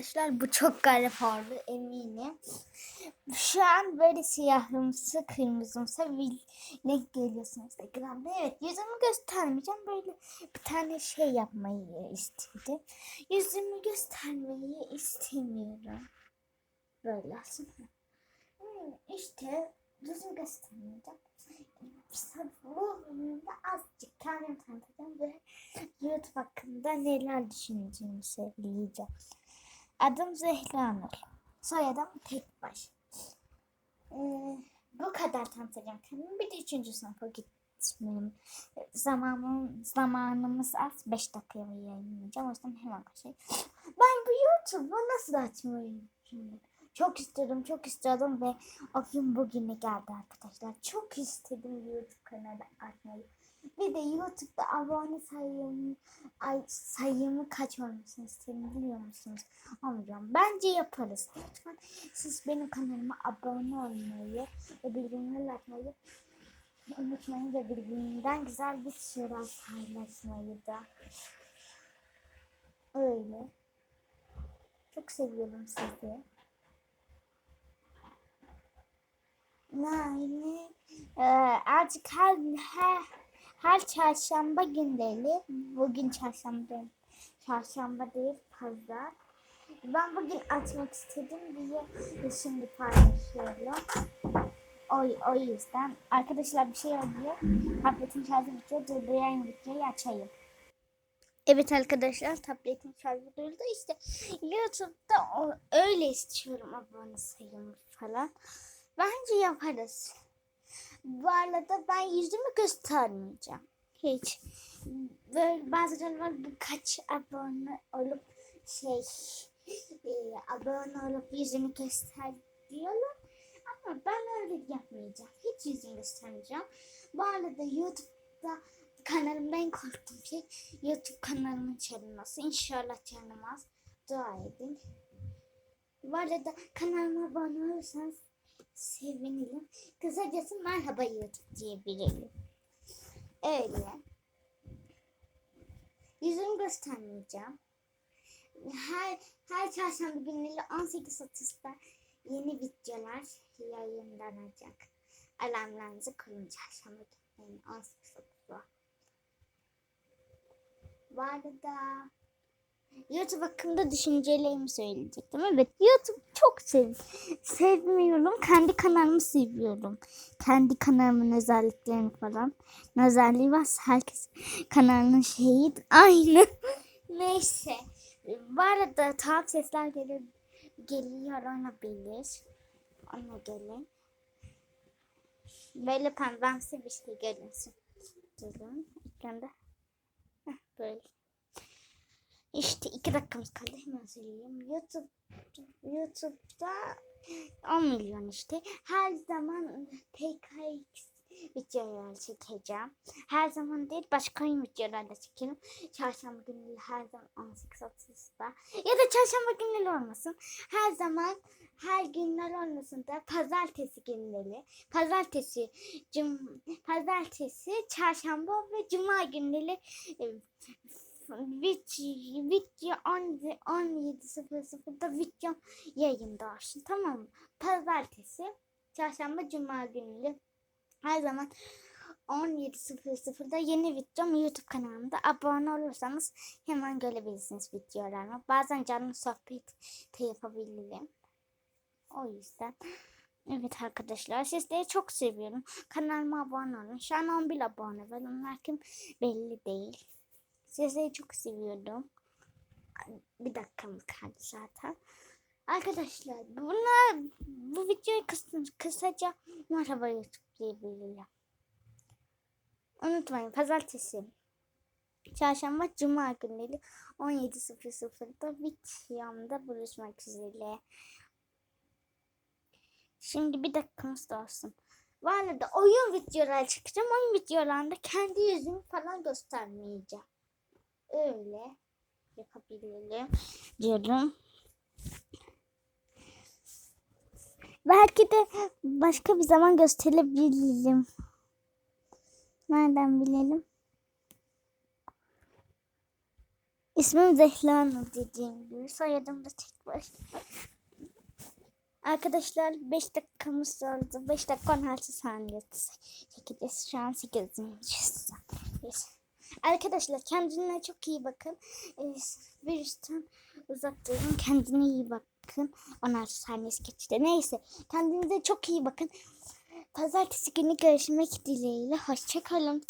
arkadaşlar bu çok garip oldu eminim. Şu an böyle siyahımsı kırmızımsı ne geliyorsun Instagram'da. Evet yüzümü göstermeyeceğim. Böyle bir tane şey yapmayı istedim. Yüzümü göstermeyi istemiyorum. Böyle aslında. Hmm, İşte yüzümü göstermeyeceğim. Bölümde azıcık kendim tanıtacağım ve YouTube hakkında neler düşüneceğimi söyleyeceğim. Adım Zehra Nur. Soyadım Tekbaş. Ee, bu kadar tanıtacağım kendimi. Bir de üçüncü sınıfa gitmem. Zamanım, zamanımız az. Beş dakikaya yayınlayacağım. O yüzden hemen başlayayım. Ben bu YouTube'u nasıl açmayı düşündüm? Çok istedim, çok istiyordum ve o gün bugüne geldi arkadaşlar. Çok istedim YouTube kanalı açmayı. Bir de YouTube'da abone sayımı, ay, sayımı kaç olmasını istedim biliyor musunuz? Olmayacağım. Bence yaparız. Lütfen siz benim kanalıma abone olmayı ve bildirimleri açmayı unutmayın ve birbirinden güzel bir şeyler paylaşmayı da. Öyle. Çok seviyorum sizi. Yani e, artık her, her her çarşamba günleri bugün çarşamba değil, çarşamba değil pazar. Ben bugün açmak istedim diye şimdi paylaşıyorum. O, o yüzden arkadaşlar bir şey oluyor. Tabletin şarjı bitiyor. Durduran videoyu açayım. Evet arkadaşlar tabletin şarjı durdu. İşte YouTube'da o, öyle istiyorum abone sayımı falan. Bence yaparız. Bu arada ben yüzümü göstermeyeceğim. Hiç. Böyle bazen var birkaç abone olup şey e, abone olup yüzünü göster diyorlar. Ama ben öyle yapmayacağım. Hiç yüzümü göstermeyeceğim. Bu arada YouTube'da kanalımda en korktuğum şey YouTube kanalımın çalınması. İnşallah çalınmaz. Dua edin. Bu arada kanalıma abone olursanız sevinirim. Kısacası merhaba YouTube diyebilirim. Öyle. Yüzümü göstermeyeceğim. Her her çarşamba günleri 18.30'da yeni videolar yayınlanacak. Alarmlarınızı kurun çarşamba günleri 18.30'da. Bu arada YouTube hakkında düşüncelerimi söyleyecektim. Evet YouTube çok sev sevmiyorum. Kendi kanalımı seviyorum. Kendi kanalımın özelliklerini falan. Özelliği varsa herkes kanalının şeyi aynı. Neyse. Bu arada tuhaf sesler gelir, geliyor olabilir. Ona gelin. Böyle pembemsi bir şey görünsün. Durun. Ekranda. Heh, böyle. İşte iki dakikamız kaldı hemen söyleyeyim. YouTube YouTube'da 10 milyon işte. Her zaman PKX videolar çekeceğim. Her zaman değil başka oyun videolarla çekerim. Çarşamba günleri her zaman 18.30'da. Ya da çarşamba günleri olmasın. Her zaman her günler olmasın da pazartesi günleri. Pazartesi, cum, pazartesi, çarşamba ve cuma günleri e, video, video 17.00'da video yayında olsun tamam mı? Pazartesi, çarşamba, cuma günleri her zaman 17.00'da yeni videom YouTube kanalımda abone olursanız hemen görebilirsiniz videolarımı. Bazen canlı sohbet yapabilirim. O yüzden Evet arkadaşlar sizleri çok seviyorum. Kanalıma abone olun. Şu an 11 abone var. Onlar kim belli değil. Sizleri çok seviyorum. Bir dakikamız kaldı zaten. Arkadaşlar buna bu videoyu kıs, kısaca merhaba YouTube diyebilirim. Unutmayın pazartesi, çarşamba, cuma günleri 17.00'da videomda buluşmak üzere. Şimdi bir dakikamız da olsun. Bu arada oyun videoları çıkacağım. Oyun videolarında kendi yüzümü falan göstermeyeceğim. Öyle yapabilirim diyorum. Belki de başka bir zaman gösterebilirim. Nereden bilelim? İsmim Zehra Nur dediğim gibi. Soyadım da tek baş. Arkadaşlar 5 dakikamız oldu. 5 dakika 16 saniye çekeceğiz. Şu an 8. saniyedeyiz. Arkadaşlar kendine çok iyi bakın. Ee, virüsten uzak durun. Kendine iyi bakın. 16 saniyesi geçti. Neyse. Kendinize çok iyi bakın. Pazartesi günü görüşmek dileğiyle. Hoşçakalın.